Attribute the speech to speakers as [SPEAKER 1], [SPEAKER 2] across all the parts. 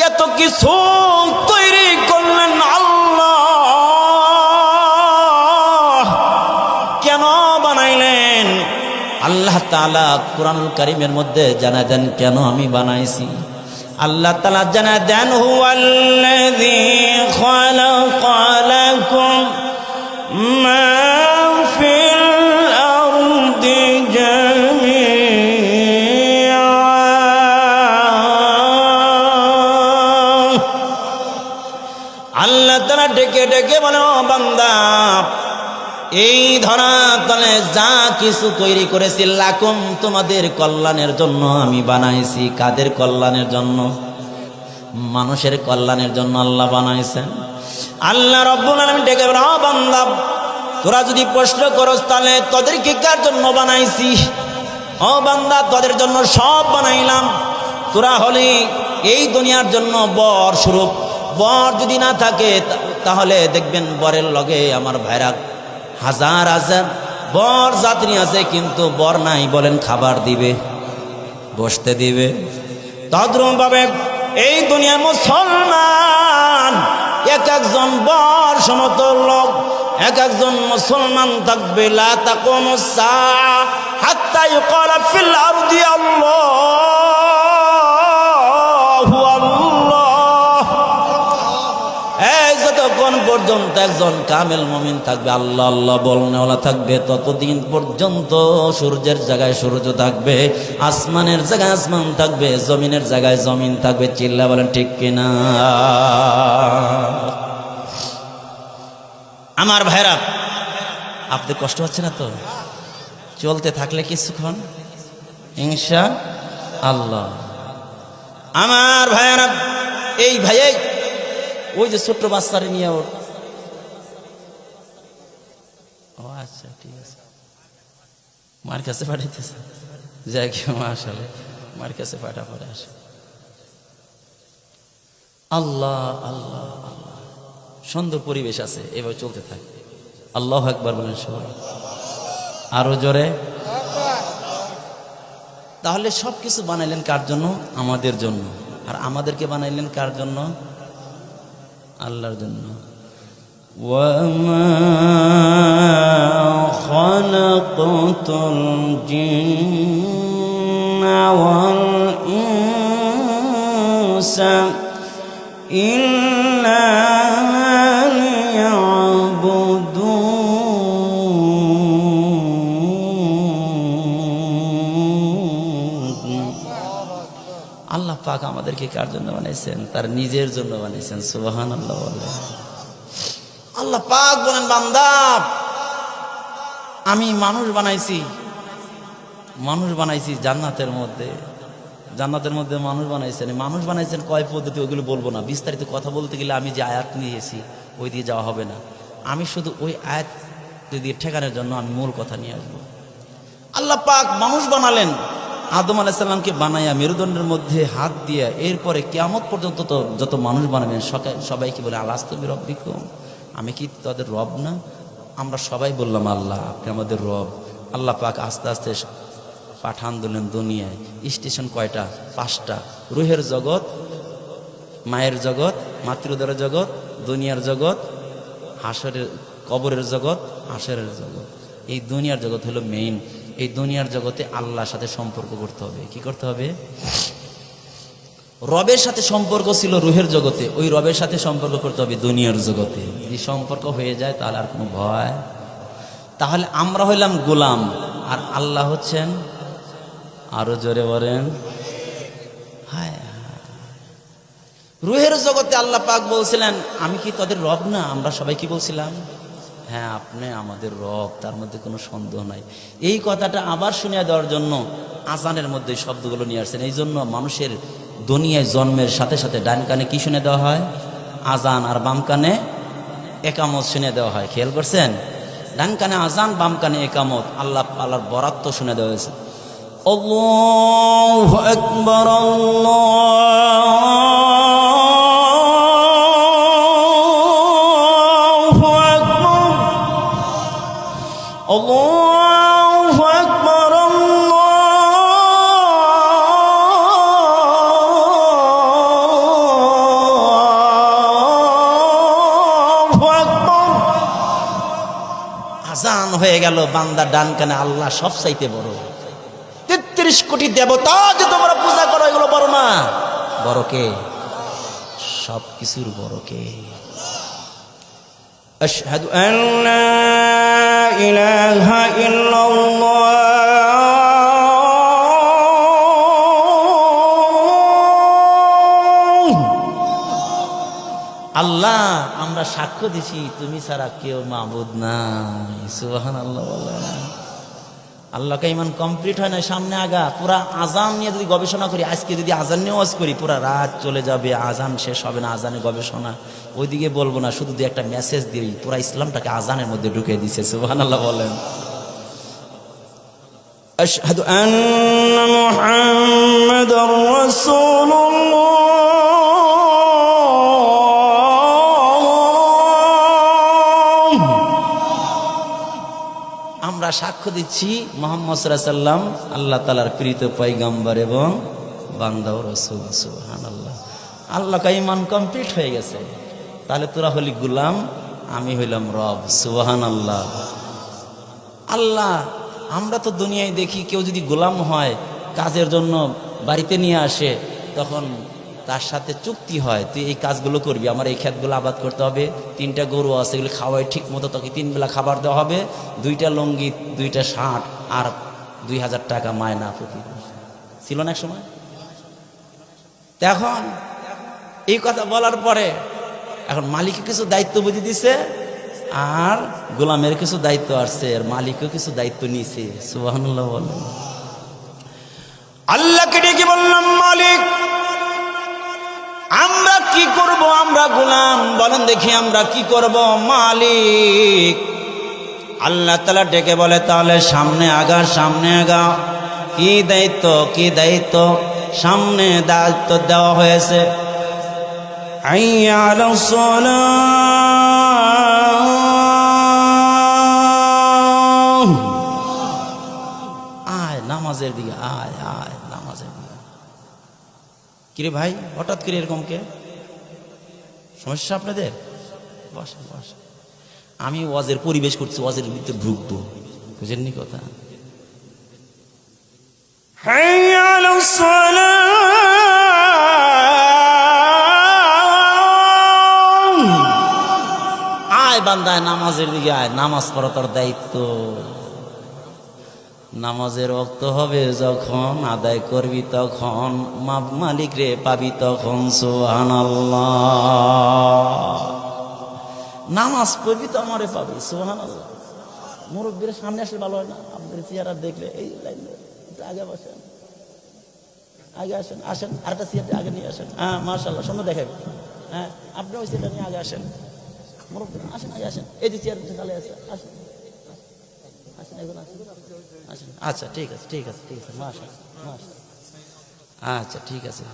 [SPEAKER 1] এত কিছু তৈরি করলেন আল্লাহ। কেন বানাইলেন? আল্লাহ তাআলা কোরআনুল কারীমের মধ্যে জানা দেন, কেন আমি বানাইছি? আল্লাহ তাআলা জানা দেন, হুয়াল্লাযী খালাকালাকুম মা ডেকে ডেকে বলে, ও বান্দা, এই ধরা তলে যা কিছু তৈরি করেছি, লাকুম তোমাদের কল্যাণের জন্য আমি বানাইছি। কাদের কল্যাণের জন্য? মানুষের কল্যাণের জন্য আল্লাহ বানাইছেন। আল্লাহ রব্বুল আলামিন ডেকে বলে, ও বান্দা, তোরা যদি প্রশ্ন করস, তাহলে তোদেরকে কার জন্য বানাইছি? ও বান্দা, তোদের জন্য সব বানাইলাম। তোরা হলি এই দুনিয়ার জন্য বর স্বরূপ। বর যদি না থাকে তাহলে দেখবেন বরের লগে আমার ভাইরা হাজার হাজার বর যাত্রী আছে, কিন্তু বর নাই, বলেন খাবার দিবে, বসতে দিবে। তদ্রুমভাবে এই দুনিয়ার মুসলমান, এক একজন বর সমতল লোক, এক একজন মুসলমান থাকবে, লা তাকুমু সাআ হাত্তা ইউকালা ফিল আরদি পর্যন্ত একজন কামেল মমিন থাকবে। আল্লাহ আল্লাহ বলনেওয়ালা থাকবে। ততদিন পর্যন্ত সূর্যের জায়গায় সূর্য থাকবে, আসমানের জায়গায় আসমান থাকবে, জমিনের জায়গায় জমিন থাকবে। চিল্লা বলেন, ঠিক কিনা? আমার ভাইরা আপনাদের কষ্ট হচ্ছে না তো? চলতে থাকলে কিছুক্ষণ। হিংসা আল্লাহ। আমার ভাইয়ারা এই ভাইয়াই ওই যে ছোট্ট বাচ্চারে নিয়ে ওর ও আচ্ছা ঠিক আছে মার কাছে পাঠাইতেছে। যাই কি আসলে মার কাছে পাঠা পরে আসে। আল্লাহ আল্লাহ আল্লাহ। সুন্দর পরিবেশ আছে, এভাবে চলতে থাকে। আল্লাহ একবার বলেন সবাই। আরও জোরে। তাহলে সব কিছু বানাইলেন কার জন্য? আমাদের জন্য। আর আমাদেরকে বানাইলেন কার জন্য? আল্লাহর জন্য। وما خلقت الجن والإنس إلا ليعبدون আল্লাহ পাক আমাদেরকে কার জন্য বানাইছেন তার নিজের জন্য বানাইছেন সুবাহান আল্লাহ বলে আল্লাহ পাক বলেন, বান্দা, আমি মানুষ বানাইছি মানুষ বানাইছি জান্নাতের মধ্যে। জান্নাতের মধ্যে মানুষ বানাইছেন মানুষ বানাইছেন কয় পদ্ধতি ওইগুলো বলব না। বিস্তারিত কথা বলতে গেলে আমি যে আয়াত নিয়েছি, ওই দিয়ে যাওয়া হবে না। আমি শুধু ওই আয়াত দিয়ে ঠেকানোর জন্য আমি মূল কথা নিয়ে আসব। আল্লাহ পাক মানুষ বানালেন, আদম আলাইসাল্লামকে বানাইয়া মেরুদণ্ডের মধ্যে হাত দিয়ে এরপরে কেয়ামত পর্যন্ত তো যত মানুষ বানাবেন, সকাল সবাই কি বলে আল্লাহ রব্বিকুম। আমি কি তাদের রব না? আমরা সবাই বললাম, আল্লাহ, আপনি আমাদের রব। আল্লাহ পাক আস্তে আস্তে পাঠান দিলেন দুনিয়ায়। স্টেশন কয়টা? পাঁচটা। রুহের জগৎ, মায়ের জগৎ মাতৃদরের জগৎ, দুনিয়ার জগৎ, হাসরের, কবরের জগৎ, হাসরের জগৎ। এই দুনিয়ার জগৎ হলো মেইন এই দুনিয়ার জগতে আল্লাহর সাথে সম্পর্ক করতে হবে। কি করতে হবে? রবের সাথে সম্পর্ক ছিল রুহের জগতে, ওই রবের সাথে সম্পর্ক করতে হবে দুনিয়ার জগতে। যদি সম্পর্ক হয়ে যায়, তাহলে আর কোনো ভয়। তাহলে আমরা হইলাম গোলাম, আর আল্লাহ হচ্ছেন, আরও জোরে বলেন রুহের জগতে আল্লাহ পাক বলছিলেন, আমি কি তাদের রব না? আমরা সবাই কি বলছিলাম? হ্যাঁ আপনি আমাদের রব, তার মধ্যে কোনো সন্দেহ নাই। এই কথাটা আবার শুনিয়ে দেওয়ার জন্য আজানের মধ্যে শব্দগুলো নিয়ে আসছেন। এই জন্য মানুষের দুনিয়ায় জন্মের সাথে সাথে ডান কানে কি শুনে দেওয়া হয়? আজান আর বাম কানে একামত শুনে দেওয়া হয়। খেয়াল করছেন? ডান কানে আজান, বাম কানে একামত। আল্লাহ আল্লাহর বরাত্ম শুনে দেওয়া হয়েছে। হয়ে গেল বান্দা ডান কানে আল্লাহ সব চাইতে বড় তেত্রিশ কোটি দেবতা যে তোমরা পূজা করো এগুলো বড় না বড় কে সব কিছুর বড় কে أشهد أن لا إله إلا الله আল্লাহ আমরা সাক্ষ্য দিছি তুমি ছাড়া কেউ মাবুদ নাই সুবাহান আল্লাহ বলে আল্লাহকে ইমান কমপ্লিট হয় না সামনে আগা পুরা আজান নিয়ে যদি গবেষণা করি আজকে যদি আজান নিয়ে ওয়াজ করি পুরা রাত চলে যাবে আজান শেষ হবে না আজানে গবেষণা ওইদিকে বলবো না শুধু দু একটা মেসেজ দিই পুরা ইসলামটাকে আজানের মধ্যে ঢুকে দিছে সুবাহান আল্লাহ বলেন أشهد أن محمد رسول الله আমরা সাক্ষ্য দিচ্ছি মোহাম্মদ সাল্লাম, আল্লাহ তালার প্রীত পৈগম্বর এবং বান্দাও রসুল সুহান আল্লাহ আল্লাহ ইমান কমপ্লিট হয়ে গেছে। তাহলে তোরা হলি গুলাম, আমি হইলাম রব সুবাহান আল্লাহ আল্লাহ, আমরা তো দুনিয়ায় দেখি কেউ যদি গোলাম হয়, কাজের জন্য বাড়িতে নিয়ে আসে, তখন তার সাথে চুক্তি হয়, তুই এই কাজগুলো করবি, আমার এই ক্ষেতগুলো আবাদ করতে হবে, তিনটা গরু আছে, এগুলো খাওয়াই ঠিক মতো তোকে তিন বেলা খাবার দেওয়া হবে, দুইটা লঙ্গি, দুইটা শার্ট আর দুই হাজার টাকা মায়না প্রতি। ছিল না এক সময় এখন এই কথা বলার পরে এখন মালিক কিছু দায়িত্ব বুঝে দিছে, আর গোলামের কিছু দায়িত্ব আসছে, আর মালিকও কিছু দায়িত্ব নিয়েছে বলেন আল্লাহকে ডেকে বললাম, মালিক আমরা কি করব? আমরা গোলাম। বলেন দেখি আমরা কি করব? মালিক। আল্লাহ তালা ডেকে বলে, তাহলে সামনে আগা সামনে আগা। কি দায়িত্ব? কি দায়িত্ব? সামনে দায়িত্ব দেওয়া হয়েছে। আয়, নামাজের দিকে আয় আয়, নামাজের দিকে। কিরে ভাই হঠাৎ করে এরকম কে? সমস্যা আপনাদের? আমি ওয়াজের পরিবেশ করছি ওয়াজের ভিতরে ঢুকবো। বুঝেননি কথা? আয় বান্দায় নামাজের দিকে আয়। নামাজ পড়া তোর দায়িত্ব। নামাজের রক্ত হবে যখন আদায় করবি তখন মা- মালিক রে পাবি তখন সোহান নামাজ পড়বি তো আমারে পাবি সোহান আল্লাহ মুরব্বীর সামনে আসলে ভালো হয় না আপনাদের চেহারা দেখলে, এই লাইন আগে বসেন। আগে আসেন আসেন, আরেকটা চেয়ারটা আগে নিয়ে আসেন। হ্যাঁ মার্শাল্লাহ সুন্দর দেখাবে হ্যাঁ আপনি ওই চেয়ারটা নিয়ে আগে আসেন। মুরব্বী, আসেন, আগে আসেন। এই যে চেয়ার খালি আছে, আসেন। আসেন, এগুলো আছেন আচ্ছা ঠিক আছে ঠিক আছে ঠিক আছে আচ্ছা ঠিক আছে।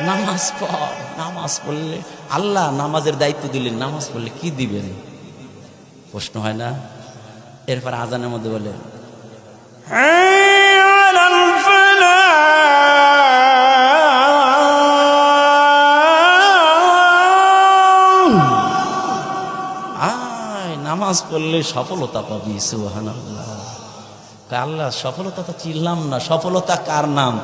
[SPEAKER 1] নামাজ পড়, নামাজ পড়লে আল্লাহ নামাজের দায়িত্ব দিলেন, নামাজ পড়লে কি দিবেন? প্রশ্ন হয় না? এরপর আজানের মধ্যে বলে, "হায়? নামাজ পড়লে সফলতা পাবি সুহান আল্লাহ, সফলতা তো চিনলাম না। সফলতা কার নাম?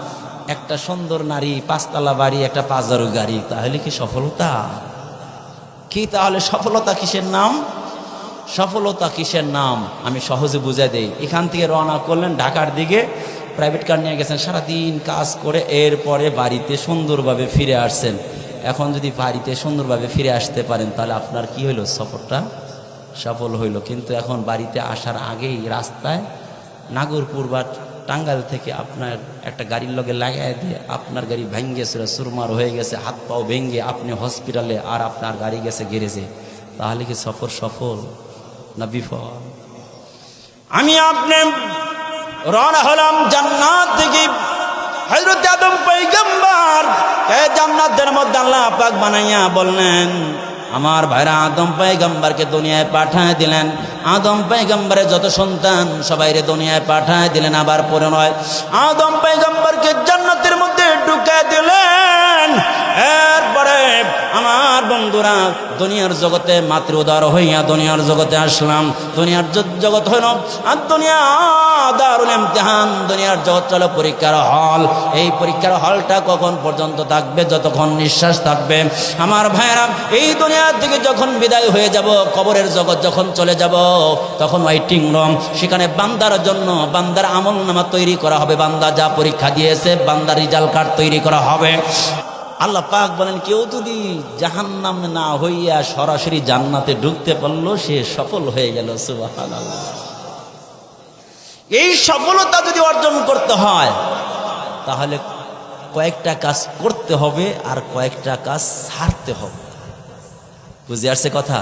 [SPEAKER 1] একটা সুন্দর নারী, পাঁচতলা বাড়ি, একটা পাজারু গাড়ি, তাহলে কি সফলতা? কি তাহলে সফলতা কিসের নাম? সফলতা কিসের নাম? আমি সহজে বুঝে দেই। এখান থেকে রওনা করলেন ঢাকার দিকে। প্রাইভেট কার নিয়ে গেছেন। সারাদিন কাজ করে এরপরে বাড়িতে সুন্দরভাবে ফিরে আসছেন। এখন যদি বাড়িতে সুন্দরভাবে ফিরে আসতে পারেন, তাহলে আপনার কি হইল সফরটা? সফল হইল। কিন্তু এখন বাড়িতে আসার আগেই রাস্তায় নাগরপুর বা টাঙ্গাইল থেকে আপনার একটা গাড়ির লগে লাগাই দিয়ে আপনার গাড়ি ভেঙ্গে সুরমার হয়ে গেছে, হাত পাও ভেঙ্গে আপনি হসপিটালে আর আপনার গাড়ি গেছে গ্যারেজে। তাহলে কি সফর সফল না বিফল? আমি আপনি রওনা হলাম জান্নাত থেকে। হযরত আদম পয়গম্বর কে জান্নাতের মধ্যে আল্লাহ পাক বানাইয়া বললেন আমার ভাইরা আদম পাইগম্বরকে দুনিয়ায় পাঠায় দিলেন। আদম পায়গম্বরের যত সন্তান সবাইরে দুনিয়ায় পাঠায় দিলেন, আবার পরে নয়। আদম পয়গম্বরকে আমার বন্ধুরা, দুনিয়ার জগতে মাতৃ উদার হইয়া দুনিয়ার জগতে আসলাম। দুনিয়ার জগৎ হইল আর দুনিয়া দারুল ইমতিহান। দুনিয়ার জগৎ চলো পরীক্ষার হল। এই পরীক্ষার হলটা কখন পর্যন্ত থাকবে? যতক্ষণ নিঃশ্বাস থাকবে। আমার ভাইয়েরা, এই দুনিয়ার দিকে যখন বিদায় হয়ে যাব, কবরের জগৎ যখন চলে যাব, তখন ওয়াইটিং রুম সেখানে বান্দার জন্য বান্দার আমল নামা তৈরি করা হবে। বান্দা যা পরীক্ষা দিয়েছে, বান্দার রিজাল্ট কার্ড তৈরি করা হবে। আল্লাহ পাক বলেন, কেউ যদি জাহান্নাম না হইয়া সরাসরি জান্নাতে ঢুকতে পারল, সে সফল হয়ে গেল এই সফলতা যদি অর্জন করতে হয়, তাহলে কয়েকটা কাজ করতে হবে আর কয়েকটা কাজ ছাড়তে হবে। বুঝে আসছে কথা?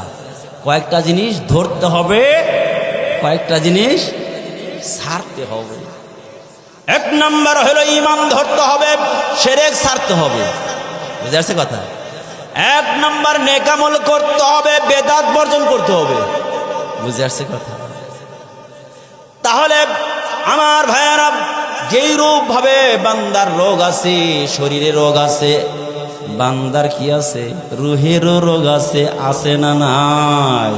[SPEAKER 1] কয়েকটা জিনিস ধরতে হবে, কয়েকটা জিনিস ছাড়তে হবে। এক নম্বর হলো, ইমান ধরতে হবে, সেরেক ছাড়তে হবে। বুঝে আসছে কথা? এক নম্বর নেকামল করতে হবে, বেদাত বর্জন করতে হবে। বুঝে আসছে কথা? তাহলে আমার ভাইয়ারা, যেই রূপ ভাবে বান্দার রোগ আছে, শরীরে রোগ আছে, বান্দার কি আছে? রুহেরও রোগ আছে আছে না নাই?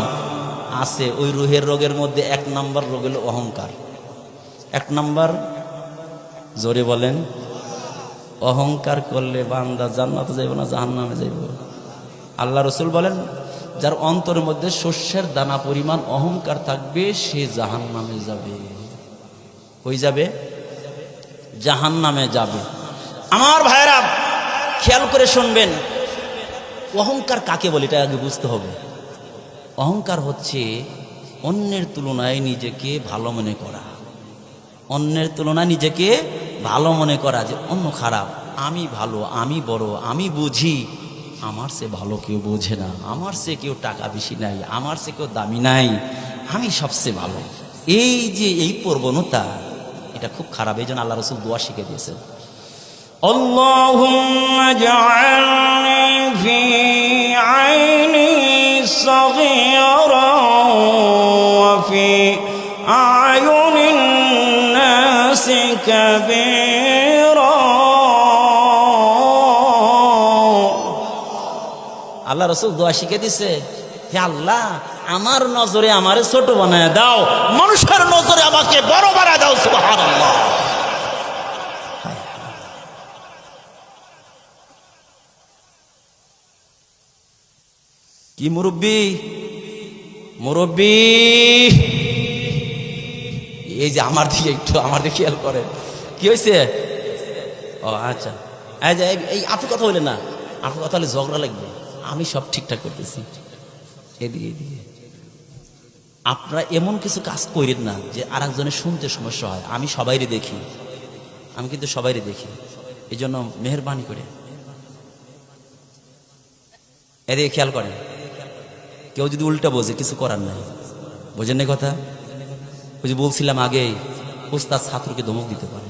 [SPEAKER 1] আছে, ওই রুহের রোগের মধ্যে এক নম্বর রোগ হলো অহংকার। এক নম্বর, জোরে বলেন অহংকার করলে বান্দা জান্নাতে যাইব না, জাহান্নামে যাইব। আল্লাহ রসুল বলেন, যার অন্তরের মধ্যে শস্যের দানা পরিমাণ অহংকার থাকবে, সে জাহান নামে যাবে। হয়ে যাবে? জাহান নামে যাবে। আমার ভাইরা খেয়াল করে শুনবেন, অহংকার কাকে বলে এটা আগে বুঝতে হবে। অহংকার হচ্ছে অন্যের তুলনায় নিজেকে ভালো মনে করা। অন্যের তুলনায় নিজেকে ভালো মনে করা যে অন্য খারাপ আমি ভালো আমি বড় আমি বুঝি আমার সে ভালো কেউ বোঝে না আমার সে কেউ টাকা বেশি নাই আমার সে কেউ দামি নাই আমি সবচেয়ে ভালো এই যে এই প্রবণতা এটা খুব খারাপ এই জন্য আল্লাহ রসুল দোয়া শিখে দিয়েছেন
[SPEAKER 2] اللهم اجعلني في عيني صغيرا وفي أعين الناس كبيرا
[SPEAKER 1] আল্লাহ রসুল দোয়া শিখে দিছে হে আল্লাহ আমার নজরে আমারে ছোট বানায় দাও মানুষের নজরে আমাকে বড় বানায় দাও সুবহানাল্লাহ কি মুরব্বী মুরব্বী এই যে আমার দিকে একটু, আমার দিকে খেয়াল করেন। কি হয়েছে? ও আচ্ছা। এই আপনি কথা বললেন না। আপনি কথা হলে ঝগড়া লাগবে। আমি সব ঠিকঠাক করতেছি। এদিকে এদিকে। আপনারা এমন কিছু কাজ করেন না যে আরেকজনের শুনতে সমস্যা হয়। আমি সবাইরে দেখি। আমি কিন্তু সবাইরে দেখি। এই জন্য মেহরবানি করে। এদিকে খেয়াল করেন। কেউ যদি উল্টা বোঝে, কিছু করার নাই। বোঝেন না কথা? ওই যে বলছিলাম আগেই উস্তাদ ছাত্রকে ধমক দিতে পারে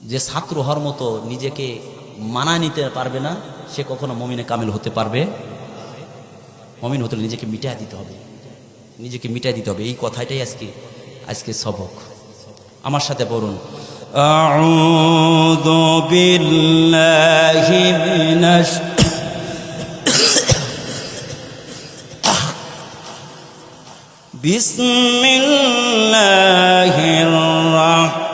[SPEAKER 1] যে ছাত্র হওয়ার মতো নিজেকে মানা নিতে পারবে না সে কখনো মমিনে কামিল হতে পারবে মমিন হতে হলে নিজেকে মিটাই দিতে হবে নিজেকে মিটাই দিতে হবে এই কথাটাই আজকে আজকে সবক আমার সাথে পড়ুন
[SPEAKER 2] أعوذ بالله من الش... بسم الله الرحمن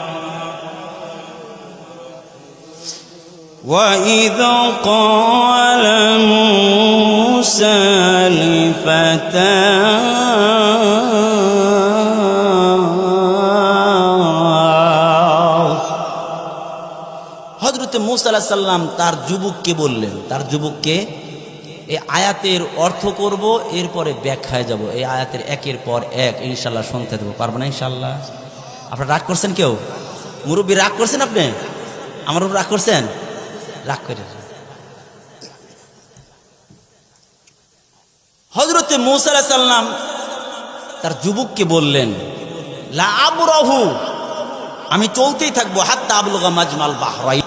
[SPEAKER 2] وإذ قال موسى لفتاه
[SPEAKER 1] হজরত মুসা আলাহ সাল্লাম তার যুবককে বললেন তার যুবককে এই আয়াতের অর্থ করব, এরপরে ব্যাখ্যায় যাব। এই আয়াতের একের পর এক ইনশাল্লাহ শুনতে দেবো। পারব না ইনশাল্লাহ আপনারা রাগ করছেন কেউ? মুরব্বী রাগ করছেন আপনি? আমার উপর রাগ করছেন? রাগ করে হজরতে মুসা সাল্লাম তার যুবককে বললেন, লা আবরাহু, আমি চলতেই থাকব, হাত্তা আবলুগা মাজমাল বাহরাইন।